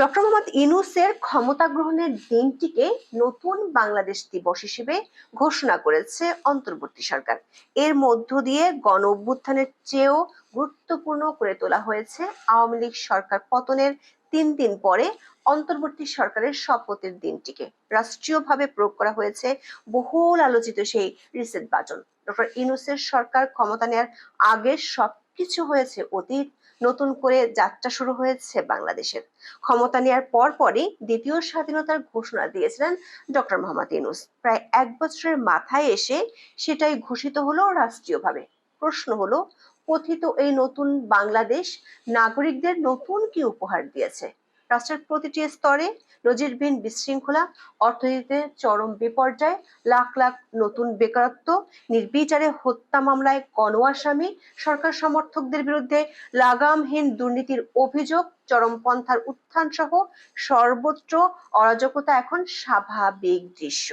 Doctor Mohammad ইনুসের ক্ষমতা গ্রহণের দিনটিকে নতুন বাংলাদেশ দিবস হিসেবে ঘোষণা করেছে অন্তর্বর্তী সরকার। এর মধ্য দিয়ে গণ অভ্যুত্থানের চেয়েও গুরুত্বপূর্ণ করে তোলা হয়েছে আওয়ামী লীগ সরকার পতনের তিন দিন পরে অন্তর্বর্তী সরকারের শপথের দিনটিকে। রাষ্ট্রীয়ভাবে প্রয়োগ করা হয়েছে বহুল আলোচিত সেই রিসেট বাটন ডক্টর ইনুসের সরকার ক্ষমতা নেয়ার আগে সবকিছু হয়েছে অতীত নতুন করে যাত্রা শুরু হয়েছে বাংলাদেশের। ক্ষমতা নেওয়ার পর পরই দ্বিতীয় স্বাধীনতার ঘোষণা দিয়েছিলেন ডক্টর মোহাম্মদ ইউনুস। প্রায় এক বছরের মাথায় এসে সেটাই ঘোষিত হলো রাষ্ট্রীয়ভাবে। প্রশ্ন হলো, কথিত এই নতুন বাংলাদেশ নাগরিকদের নতুন কি উপহার দিয়েছে? রাষ্ট্রের প্রতিটি স্তরে নজিরবিহীন বিশৃঙ্খলা, অর্থনীতিতে চরম বিপর্যয়, লাখ লাখ নতুন বেকারত্ব, নির্বিচারে হত্যা মামলায় গণ আসামি সরকার সমর্থকদের বিরুদ্ধে লাগামহীন দুর্নীতির অভিযোগ চরমপন্থার উত্থান সহ সর্বত্র অরাজকতা এখন স্বাভাবিক দৃশ্য।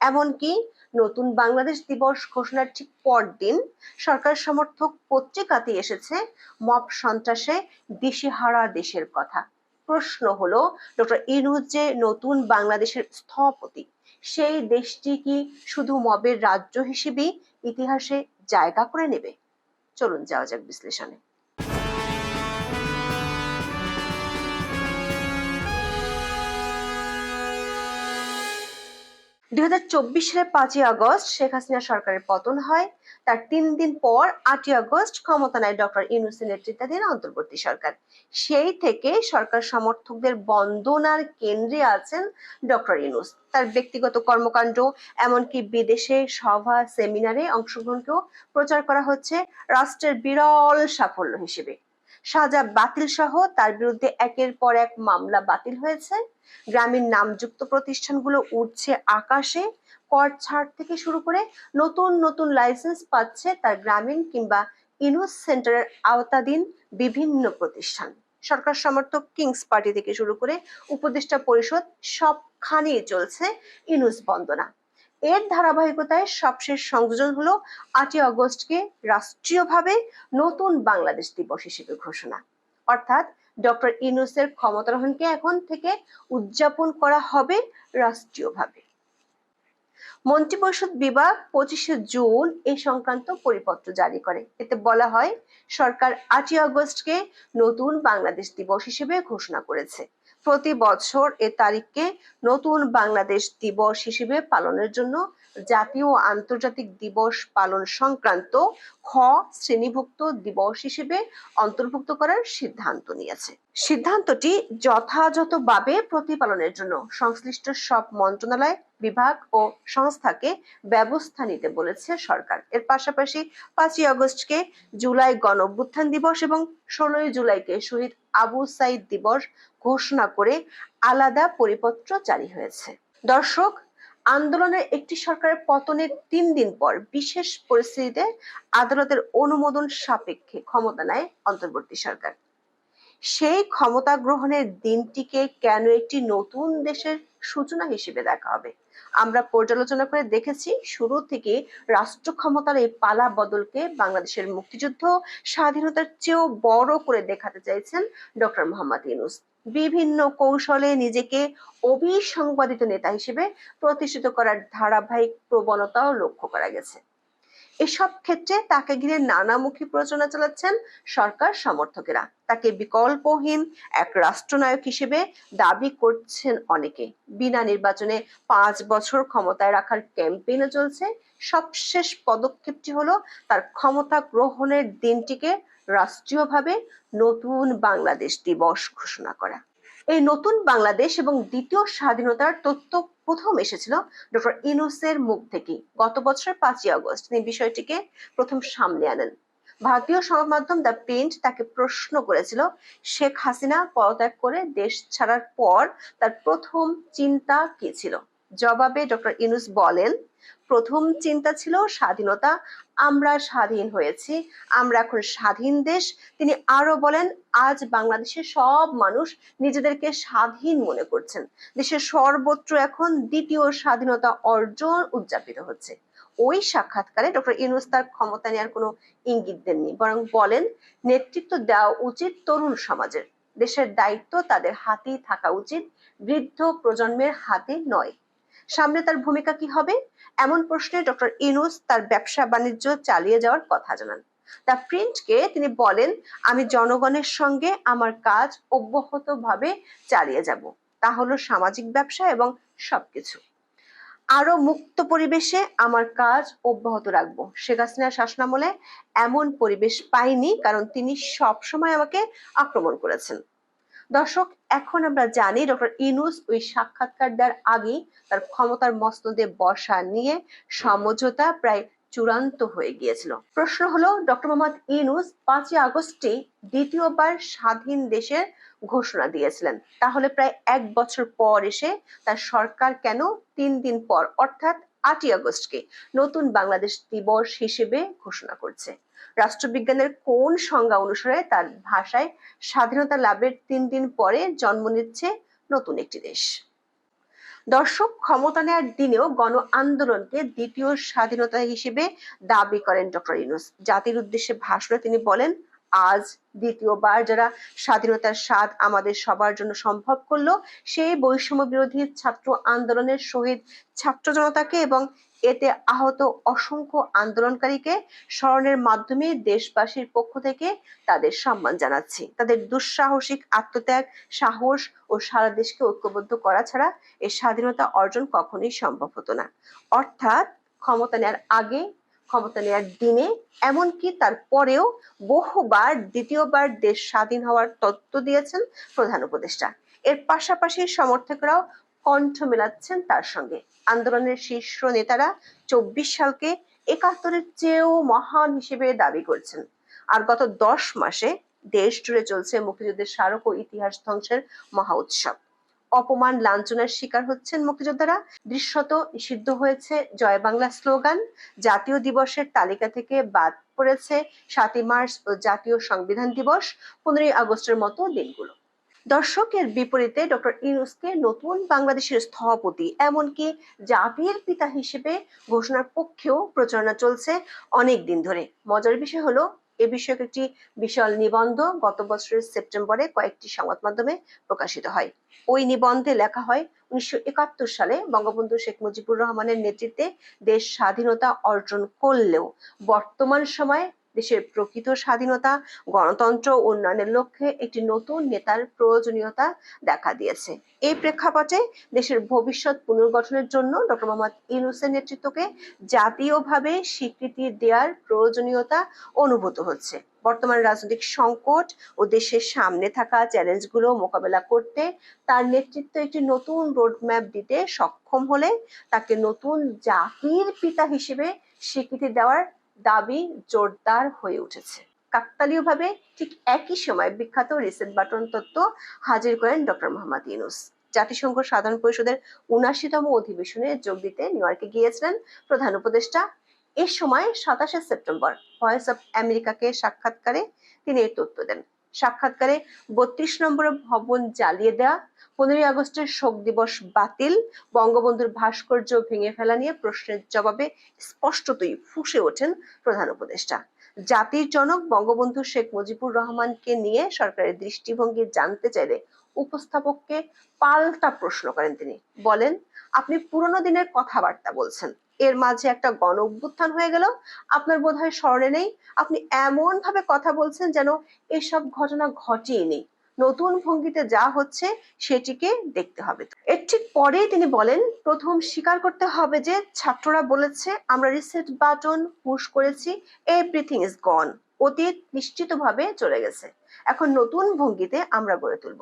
এমনকি নতুন বাংলাদেশ দিবস ঘোষণার ঠিক পরদিন সরকার সমর্থক পত্রিকাতে এসেছে, মব সন্ত্রাসে দিশেহারা দেশের কথা। প্রশ্ন হলো, ডক্টর ইনুজ যে নতুন বাংলাদেশের স্থপতি, সেই দেশটি কি শুধু মবের রাজ্য হিসেবে ইতিহাসে জায়গা করে নেবে? চলুন যাওয়া যাক বিশ্লেষণে। দুই সালের পাঁচই আগস্ট শেখ হাসিনা সরকারের পতন হয়। তার তিন দিন পর আটই আগস্ট ক্ষমতা নেয় ডক্টর ইউনুসের নেতৃত্বাধীন অন্তর্বর্তী সরকার। সেই থেকে সরকার সমর্থকদের বন্দনার কেন্দ্রে আছেন ডক্টর ইউনুস। তার ব্যক্তিগত কর্মকাণ্ড, এমনকি বিদেশে সভা, সেমিনারে অংশগ্রহণকেও প্রচার করা হচ্ছে রাষ্ট্রের বিরল সাফল্য হিসেবে। সাজা বাতিল সহ তার বিরুদ্ধে একের পর এক মামলা বাতিল হয়েছে। গ্রামীণ নামযুক্ত প্রতিষ্ঠানগুলো উঠছে আকাশে কর ছাড় থেকে শুরু করে নতুন নতুন লাইসেন্স পাচ্ছে তার গ্রামীণ কিংবা ইনুস সেন্টারের আওতাধীন বিভিন্ন প্রতিষ্ঠান। সরকার সমর্থক কিংস পার্টি থেকে শুরু করে উপদেষ্টা পরিষদ সবখানেই চলছে ইনুস বন্দনা। এর ধারাবাহিকতায় সবশেষ সংযোজন হলো আটই আগস্টকে রাষ্ট্রীয়ভাবে নতুন বাংলাদেশ দিবস হিসেবে ঘোষণা। অর্থাৎ ডক্টর ইনুসের ক্ষমতারোহণকে এখন থেকে উদযাপন করা হবে রাষ্ট্রীয়ভাবে। মন্ত্রিপরিষদ বিভাগ পঁচিশে জুন এ সংক্রান্ত পরিপত্র জারি করে। এতে বলা হয়, সরকার আটই আগস্টকে নতুন বাংলাদেশ দিবস হিসেবে ঘোষণা করেছে। প্রতি বছর এ তারিখকে নতুন বাংলাদেশ দিবস হিসেবে পালনের জন্য জাতীয় আন্তর্জাতিক দিবস পালন সংক্রান্ত খ শ্রেণীভুক্ত দিবস হিসেবে অন্তর্ভুক্ত করার সিদ্ধান্ত নিয়েছে। সিদ্ধান্তটি যথাযথভাবে প্রতিপালনের জন্য সংশ্লিষ্ট সব মন্ত্রণালয় বিভাগ ও সংস্থাকে ব্যবস্থা নিতে বলেছে সরকার। এর পাশাপাশি পাঁচই আগস্টকে জুলাই গণ অভ্যুত্থান দিবস এবং ষোলোই জুলাইকে শহীদ আবু সাইদ দিবস ঘোষণা করে আলাদা পরিপত্র জারি হয়েছে। দর্শক, আন্দোলনের একটি সরকারের পতনের তিন দিন পর বিশেষ পরিস্থিতিতে আদালতের অনুমোদন সাপেক্ষে ক্ষমতা নেয় অন্তর্বর্তী সরকার। সেই ক্ষমতা গ্রহণের দিনটিকে কেন একটি নতুন দেশের সূচনা হিসেবে দেখা হবে? আমরা পর্যালোচনা করে দেখেছি, শুরু থেকে রাষ্ট্র ক্ষমতার এই পালা বদলকে বাংলাদেশের মুক্তিযুদ্ধ স্বাধীনতার চেয়েও বড় করে দেখাতে চাইছেন ডক্টর মোহাম্মদ ইউনুস। বিভিন্ন কৌশলে নিজেকে অভিসংবাদিত নেতা হিসেবে প্রতিষ্ঠিত করার ধারাবাহিক প্রবণতাও লক্ষ্য করা গেছে। এসব ক্ষেত্রে তাকে ঘিরে নানামুখী প্রচারণা চালাচ্ছেন সরকার সমর্থকেরা। তাকে বিকল্পহীন এক রাষ্ট্রনায়ক হিসেবে দাবি করছেন অনেকে। বিনা নির্বাচনে পাঁচ বছর ক্ষমতায় রাখার ক্যাম্পেইনও চলছে। সবশেষ পদক্ষেপটি হলো তার ক্ষমতা গ্রহণের দিনটিকে রাষ্ট্রীয়ভাবে নতুন বাংলাদেশ দিবস ঘোষণা করা। এই নতুন বাংলাদেশ এবং দ্বিতীয় স্বাধীনতার তথ্য প্রথম এসেছিল ডক্টর ইনুসের মুখ থেকে। গত বছরের পাঁচই আগস্ট তিনি বিষয়টিকে প্রথম সামনে আনেন। ভারতীয় সংবাদ মাধ্যম দ্য প্রিন্ট তাকে প্রশ্ন করেছিল, শেখ হাসিনা পদত্যাগ করে দেশ ছাড়ার পর তার প্রথম চিন্তা কি ছিল? জবাবে ডক্টর ইনুস বলেন প্রথম চিন্তা ছিল স্বাধীনতা। আমরা স্বাধীন হয়েছি। আমরা এখন স্বাধীন দেশ। তিনি আরও বলেন, আজ বাংলাদেশের সব মানুষ নিজেদেরকে স্বাধীন মনে করছেন। দেশের সর্বত্র এখন দ্বিতীয় স্বাধীনতা অর্জন উদযাপিত হচ্ছে। ওই সাক্ষাৎকারে ডক্টর ইউনুস তার ক্ষমতা নেওয়ার কোনো ইঙ্গিত দেননি, বরং বলেন, নেতৃত্ব দেওয়া উচিত তরুণ সমাজের। দেশের দায়িত্ব তাদের হাতেই থাকা উচিত। বৃদ্ধ প্রজন্মের হাতে নয়। সামনে তার ভূমিকা কি হবে? এমন প্রশ্নে ডক্টর ইনুস তার ব্যবসা বাণিজ্য চালিয়ে যাওয়ার কথা জানান। দ্য প্রিন্টকে তিনি বলেন, আমি জনগণের সঙ্গে আমার কাজ অব্যাহতভাবে চালিয়ে যাব। তা হলো সামাজিক ব্যবসা এবং সবকিছু। আরও মুক্ত পরিবেশে আমার কাজ অব্যাহত রাখব। শেখ হাসিনার শাসনামলে এমন পরিবেশ পাইনি, কারণ তিনি সব সময় আমাকে আক্রমণ করেছেন। দর্শক, এখন আমরা জানি ডক্টর ইনুস ওই সাক্ষাৎকার দেওয়ার আগেই তার ক্ষমতার মসনদে বসা নিয়ে সমঝোতা প্রায় চূড়ান্ত হয়ে গিয়েছিল। প্রশ্ন হলো, ডক্টর মোহাম্মদ ইনুস পাঁচই আগস্টে দ্বিতীয়বার স্বাধীন দেশের ঘোষণা দিয়েছিলেন। তাহলে প্রায় এক বছর পর এসে তার সরকার কেন তিন দিন পর? অর্থাৎ আটই আগস্টকে নতুন বাংলাদেশ দিবস হিসেবে ঘোষণা করছে। রাষ্ট্রবিজ্ঞানের কোন সংজ্ঞা অনুসারে তার ভাষায় স্বাধীনতা লাভের তিন দিন পরে জন্ম নিচ্ছে নতুন একটি দেশ। দর্শক, ক্ষমতা নেয়ার দিনেও গণ আন্দোলনকে দ্বিতীয় স্বাধীনতা হিসেবে দাবি করেন ডক্টর ইউনুস। জাতির উদ্দেশ্যে ভাষণে তিনি বলেন আজ দ্বিতীয়বার যারা স্বাধীনতার স্বাদ আমাদের সবার জন্য সম্ভব করল, সেই বৈষম্য বিরোধী ছাত্র আন্দোলনের শহীদ ছাত্র জনতাকে এবং এতে আহত অসংখ্য আন্দোলনকারীকে স্মরণের মাধ্যমে দেশবাসীর পক্ষ থেকে তাদের সম্মান জানাচ্ছি। তাদের দুঃসাহসিক আত্মত্যাগ, সাহস ও সারা দেশকে ঐক্যবদ্ধ করা ছাড়া এই স্বাধীনতা অর্জন কখনোই সম্ভব হতো না। অর্থাৎ ক্ষমতা নেওয়ার আগে ক্ষমতা নেওয়ার দিনে, এমনকি তার পরেও বহুবার, দ্বিতীয়বার দেশ স্বাধীন হওয়ার তত্ত্ব দিয়েছেন প্রধান উপদেষ্টা। এর পাশাপাশি সমর্থকরাও কণ্ঠ মেলাচ্ছেন তার সঙ্গে। আন্দোলনের শীর্ষ নেতারা চব্বিশ সালকে একাত্তরের চেয়েও মহান হিসেবে দাবি করছেন। আর গত দশ মাসে দেশ জুড়ে চলছে মুক্তিযুদ্ধের স্মারক ও ইতিহাস ধ্বংসের মহা উৎসব। অপমান লাঞ্ছনার শিকার হচ্ছেন মুক্তিযোদ্ধারা। দৃশ্যত নিষিদ্ধ হয়েছে জয় বাংলা স্লোগান। জাতীয় দিবসের তালিকা থেকে বাদ পড়েছে সাতই মার্চ ও জাতীয় সংবিধান দিবস, পনেরোই আগস্টের মতো দিনগুলো। দর্শকের বিপরীতে ডক্টর ইউনুসকে নতুন বাংলাদেশের স্থপতি, এমনকি জাতির পিতা হিসেবে ঘোষণার পক্ষেও প্রচারণা চলছে অনেক দিন ধরে। মজার বিষয় হলো এ বিষয়ক একটি বিশাল নিবন্ধ গত বছরের সেপ্টেম্বরে কয়েকটি সংবাদ মাধ্যমে প্রকাশিত হয়। ওই নিবন্ধে লেখা হয়, উনিশশো একাত্তর সালে বঙ্গবন্ধু শেখ মুজিবুর রহমানের নেতৃত্বে দেশ স্বাধীনতা অর্জন করলেও বর্তমান সময়ে দেশের প্রকৃত স্বাধীনতা, গণতন্ত্র উন্নয়নের লক্ষ্যে একটি নতুন নেতার প্রয়োজনীয়তা দেখা দিয়েছে। এই প্রেক্ষাপটে দেশের ভবিষ্যৎ পুনর্গঠনের জন্য ডক্টর মোহাম্মদ ইউনুসের নেতৃত্বকে জাতীয়ভাবে স্বীকৃতি দেওয়ার প্রয়োজনীয়তা অনুভূত হচ্ছে। বর্তমান রাজনৈতিক সংকট ও দেশের সামনে থাকা চ্যালেঞ্জগুলো মোকাবেলা করতে তার নেতৃত্ব একটি নতুন রোডম্যাপ দিতে সক্ষম হলে তাকে নতুন জাতির পিতা হিসেবে স্বীকৃতি দেওয়ার দাবি জোরদার হয়ে উঠেছে। কাকতালীয়ভাবে ঠিক একই সময় বিখ্যাত রিসেট বাটন তত্ত্ব হাজির করেন ডক্টর মোহাম্মদ ইউনুস। জাতিসংঘ সাধারণ পরিষদের উনাশিতম অধিবেশনে যোগ দিতে নিউ ইয়র্কে গিয়েছিলেন প্রধান উপদেষ্টা। এ সময় সাতাশে সেপ্টেম্বর ভয়েস অফ আমেরিকাকে সাক্ষাৎকারে তিনি এই তথ্য দেন। সাক্ষাৎকারে বত্রিশ নম্বর ভবন জ্বালিয়ে দেওয়া পনেরোই আগস্টের শোক দিবস বাতিল। বঙ্গবন্ধুর ভাস্কর্য ভেঙে ফেলা নিয়ে প্রশ্নের জবাবে স্পষ্টতই ফুসে ওঠেন প্রধান উপদেষ্টা। জাতির জনক বঙ্গবন্ধু শেখ মুজিবুর রহমানকে নিয়ে সরকারের দৃষ্টিভঙ্গি জানতে চাইলে উপস্থাপককে পাল্টা প্রশ্ন করেন তিনি। বলেন, আপনি পুরনো দিনের কথাবার্তা বলছেন। এর মাঝে একটা গণ অভ্যুত্থান হয়ে গেল। আপনার বোধহয় স্মরণে নেই? আপনি এমন ভাবে কথা বলছেন যেন এসব ঘটনা ঘটেনি নতুন ভঙ্গিতে যা হচ্ছে সেটিকে দেখতে হবে। এর ঠিক পরেই তিনি বলেন, প্রথম স্বীকার করতে হবে যে ছাত্ররা বলেছে, আমরা রিসেট বাটন পুশ করেছি এভরিথিং ইজ গন অতীত নিশ্চিতভাবে চলে গেছে। এখন নতুন ভঙ্গিতে আমরা গড়ে তুলব।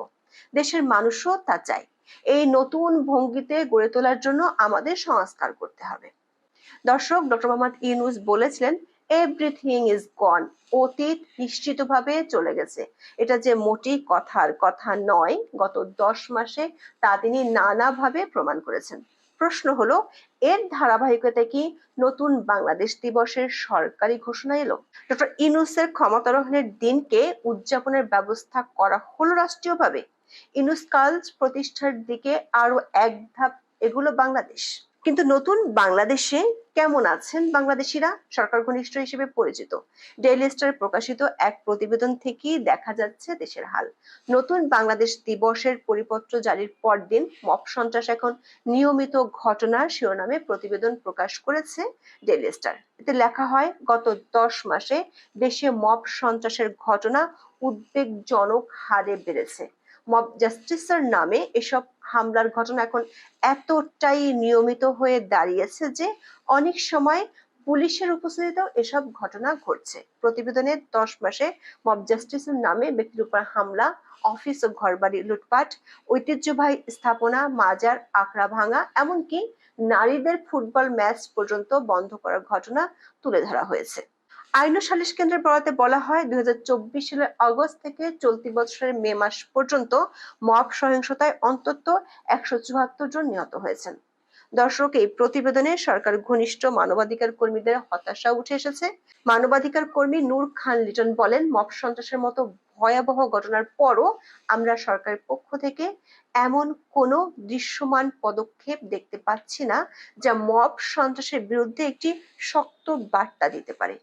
দেশের মানুষও তা চায়। এই নতুন ভঙ্গিতে গড়ে তোলার জন্য আমাদের সংস্কার করতে হবে। দর্শক, ডক্টর মোহাম্মদ ইউনুস বলেছিলেন এভরিথিং ইজ গন অতীত নিশ্চিতভাবে চলে গেছে। এটা যে মোটেই কথার কথা নয়, গত দশ মাসে তা তিনি নানাভাবে প্রমাণ করেছেন। প্রশ্ন হলো, এর ধারাবাহিকতা কি নতুন বাংলাদেশ দিবসের সরকারি ঘোষণা এলো? ডক্টর ইনুসের ক্ষমতারোহণের দিনকে উদযাপনের ব্যবস্থা করা হলো রাষ্ট্রীয়ভাবে। ইনুস কালজ প্রতিষ্ঠার দিকে আরও এক ধাপ এগুলো বাংলাদেশ। কিন্তু নতুন বাংলাদেশে কেমন আছেন বাংলাদেশিরা? সরকার ঘনিষ্ঠ হিসেবে পরিচিত। ডেইলি স্টার প্রকাশিত এক প্রতিবেদন থেকেই দেখা যাচ্ছে দেশের হাল। নতুন বাংলাদেশ দিবসের পরিপত্র জারির পরদিন মপ সন্ত্রাস এখন নিয়মিত ঘটনার শিরোনামে প্রতিবেদন প্রকাশ করেছে ডেইলি স্টার এতে লেখা হয়, গত দশ মাসে দেশে মপ সন্ত্রাসের ঘটনা উদ্বেগজনক হারে বেড়েছে। মব জাস্টিসের নামে এসব হামলার ঘটনা এখন এতটাই নিয়মিত হয়ে দাঁড়িয়েছে যে অনেক সময় পুলিশের উপস্থিতিতেও এসব ঘটনা ঘটছে। প্রতিবেদনে দশ মাসে মব জাস্টিসের নামে ব্যক্তির উপর হামলা, অফিস ও ঘরবাড়ি লুটপাট, ঐতিহ্যবাহী স্থাপনা, মাজার, আখড়া ভাঙা, এমনকি নারীদের ফুটবল ম্যাচ পর্যন্ত বন্ধ করার ঘটনা তুলে ধরা হয়েছে। আইন ও সালিশ কেন্দ্রের বরাতে বলা হয় দুই হাজার চব্বিশ সালের অগস্ট থেকে চলতি বছরের মে মাস পর্যন্ত মব সহিংসতায় অন্তত একশো চুয়াত্তর জন নিহত হয়েছেন। দর্শক, এই প্রতিবেদনে সরকার ঘনিষ্ঠ মানবাধিকার কর্মীদের হতাশা উঠে এসেছে। মানবাধিকার কর্মী নূর খান লিটন বলেন, মব সন্ত্রাসের মতো ভয়াবহ ঘটনার পরও আমরা সরকারের পক্ষ থেকে এমন কোনো দৃশ্যমান পদক্ষেপ দেখতে পাচ্ছি না যা মব সন্ত্রাসের বিরুদ্ধে একটি শক্ত বার্তা দিতে পারে।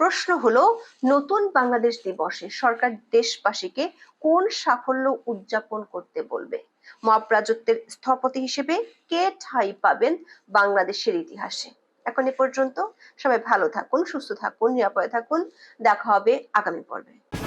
প্রশ্ন হলো, নতুন বাংলাদেশ দিবসে সরকার দেশবাসীকে কোন সাফল্য উদযাপন করতে বলবে? মহাপ্রাজত্বের স্থপতি হিসেবে কে ঠাই পাবেন বাংলাদেশের ইতিহাসে? এখন এ পর্যন্ত সবাই ভালো থাকুন, সুস্থ থাকুন, নিরাপদে থাকুন। দেখা হবে আগামী পর্বে।